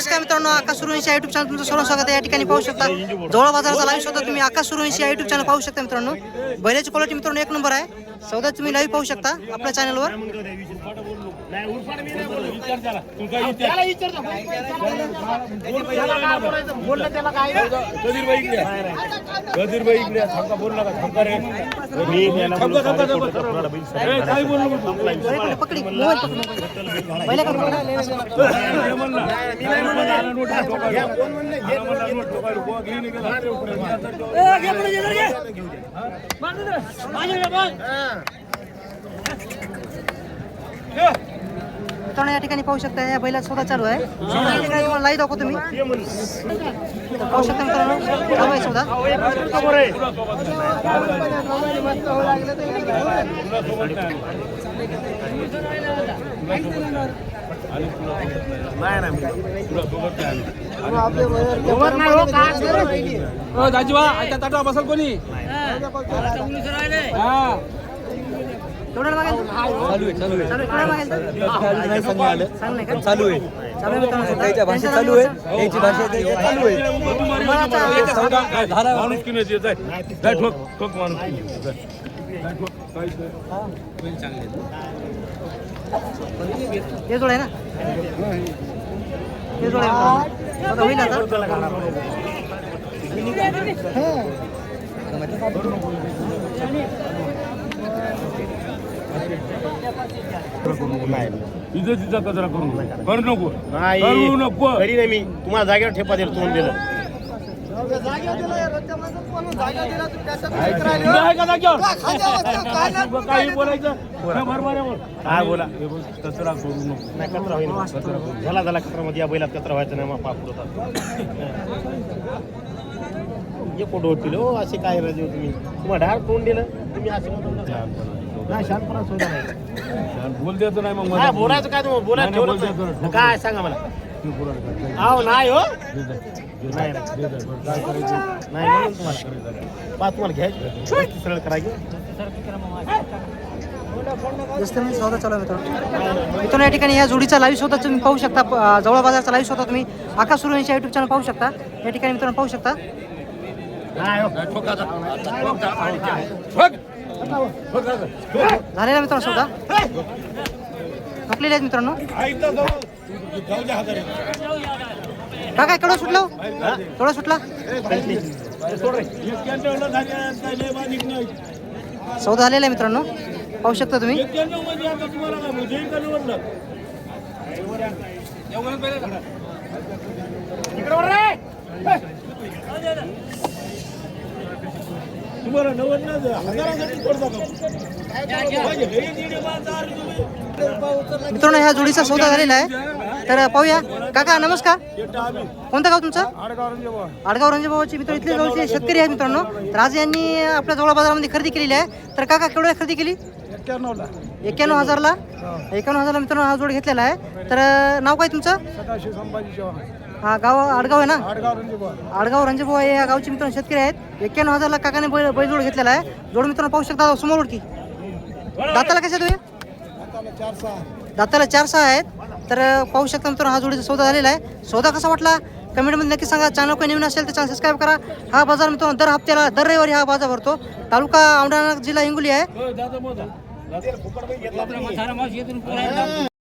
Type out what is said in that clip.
नमस्कार मित्रांनो आकाश Survanshi YouTube channel तुमचं सर्व स्वागत आहे. या ठिकाणी पाहू शकता जवळ बाजाराचा लाईव्ह शोधा तुम्ही आकाश सुरवंशी युट्यूब चॅनल पाहू शकता मित्रांनो. बैलाची क्वालिटी मित्रांनो एक नंबर आहे. सौदा तुम्ही लाईव्ह पाहू शकता आपल्या चॅनलवर पकडी, पकडी मोबाईल. पकड मोबाईल. बैला का पकडा? मित्रांनो या ठिकाणी पाहू शकता या बैला सौदा चालू आहे. सौदा ठिकाणी तुम्हाला लाईव्ह दाखवतो मी. पाहू शकता मित्रांनो चालू आहे सौदा दाजीबा आता ताटा बसल कोणी हा चालू आहे चालू आहे चालू आहे चालू आहे भाषा चालू आहे माणूस हे जोड आहे ना? हे जोड आहे आता होईल आता? तिचा कचरा करू नको. करू नको. नाही. करू नको. घरी नाही मी. तुम्हाला जागेवर ठेपा दिला तोंड दिलं. काही बोलायचं. काय बोला. कचरा करू नको. नाही कचरा होईल कचरा झाला झाला कचरामध्ये या बैलात कचरा व्हायचा नाही मग पाप होता हे कुठं होतील हो? असे काय राजे तुम्ही? तुम्हाला डायरेक्ट तोंड दिलं? तुम्ही असे. नाही शांतपणा सुद्धा नाही. बोल द्यायचं नाही मग. बोलायचं काय तुम्ही. बोलायचं. काय सांगा मला? आहो नाही हो. नाही? नाही घ्यायचं सरळ करायचं चालू मित्रांनो मित्रांनो या ठिकाणी या जोडीचा लाईव्ह शोधा तुम्ही पाहू शकता. जवळ बाजारचा लाईव्ह शोधा तुम्ही आकाश सुरवंशी युट्यूब चॅनल पाहू शकता. या ठिकाणी मित्रांनो पाहू शकता. हो. झालेला मित्रांनो सौदा थकलेले आहेत मित्रांनो. काका केवढा सुटला हो? केवढा सुटला? एक्क्याण्णवला सौदा झालेला आहे मित्रांनो. पाहू शकता तुम्ही तुम्हाला नव्वद ना हजारासाठी तुम्ही. मित्रांनो ह्या जोडीचा सौदा झालेला आहे. तर पाहूया. काका नमस्कार. कोणतं गाव तुमचं? आडगाव रंजभावाचे मित्र इथले जवळचे शेतकरी आहेत मित्रांनो. तर आज यांनी आपल्या जवळ बाजारामध्ये खरेदी केलेली आहे. तर काका केवढ्या खरेदी केली. एक्क्याण्णव हजारला? एक्क्याण्णव हजारला मित्रांनो हा जोड घेतलेला आहे. तर नाव काय तुमचं. हा गाव आडगाव आहे ना? आडगाव रंजभाऊ या गावचे मित्रांनो शेतकरी आहेत. एक्क्याण्णव हजारला काकाने बैल बैलजोड घेतलेला आहे. जोड मित्रांनो पाहू शकता समोर उडकी दाताला कशा तुम्ही. दाताला चार सहा आहेत. तर पाहू शकता मित्रांनो हा जोडीचा सौदा झालेला आहे सौदा कसा वाटला कमेंटमध्ये नक्की सांगा चॅनल काही नवीन असेल तर चॅनल सबस्क्राईब करा हा बाजार मित्रांनो दर हप्त्याला दर रविवारी हा बाजार भरतो तालुका औंढा जिल्हा हिंगोली आहे